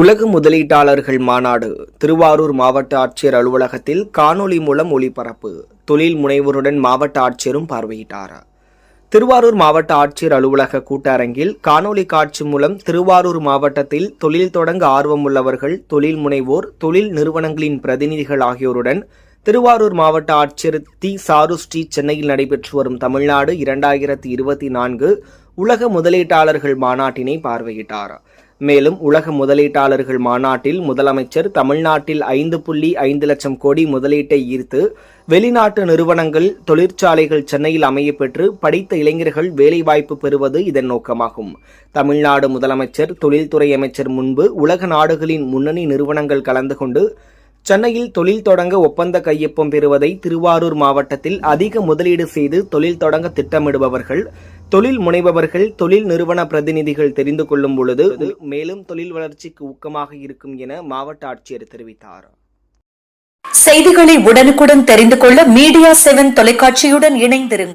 உலக முதலீட்டாளர்கள் மாநாடு திருவாரூர் மாவட்ட ஆட்சியர் அலுவலகத்தில் காணொளி மூலம் ஒளிபரப்பு. தொழில் முனைவோருடன் மாவட்ட ஆட்சியரும் பார்வையிட்டார். திருவாரூர் மாவட்ட ஆட்சியர் அலுவலக கூட்டரங்கில் காணொலி காட்சி மூலம் திருவாரூர் மாவட்டத்தில் தொழில் தொடங்க ஆர்வமுள்ளவர்கள் தொழில் முனைவோர் தொழில் நிறுவனங்களின் பிரதிநிதிகள் ஆகியோருடன் திருவாரூர் மாவட்ட ஆட்சியர் தி. சாரு ஸ்ரீ சென்னையில் நடைபெற்று வரும் தமிழ்நாடு இரண்டாயிரத்தி இருபத்தி நான்கு உலக முதலீட்டாளர்கள் மாநாட்டினை பார்வையிட்டார். மேலும் உலக முதலீட்டாளர்கள் மாநாட்டில் முதலமைச்சர் தமிழ்நாட்டில் ஐந்து புள்ளி ஐந்து லட்சம் கோடி முதலீட்டை ஈர்த்து வெளிநாட்டு நிறுவனங்கள் தொழிற்சாலைகள் சென்னையில் அமையப்பெற்று படித்த இளைஞர்கள் வேலைவாய்ப்பு பெறுவது இதன் நோக்கமாகும். தமிழ்நாடு முதலமைச்சர் தொழில்துறை அமைச்சர் முன்பு உலக நாடுகளின் முன்னணி நிறுவனங்கள் கலந்து கொண்டு சென்னையில் தொழில் தொடங்க ஒப்பந்த கையொப்பம் பெறுவதை திருவாரூர் மாவட்டத்தில் அதிக முதலீடு செய்து தொழில் தொடங்க திட்டமிடுபவர்கள் தொழில் முனைபவர்கள் தொழில் நிறுவன பிரதிநிதிகள் தெரிந்து கொள்ளும் பொழுது மேலும் தொழில் வளர்ச்சிக்கு ஊக்கமாக இருக்கும் என மாவட்ட ஆட்சியர் தெரிவித்தார். செய்திகளை உடனுக்குடன் தெரிந்து கொள்ள மீடியா செவன் தொலைக்காட்சியுடன் இணைந்திருங்கள்.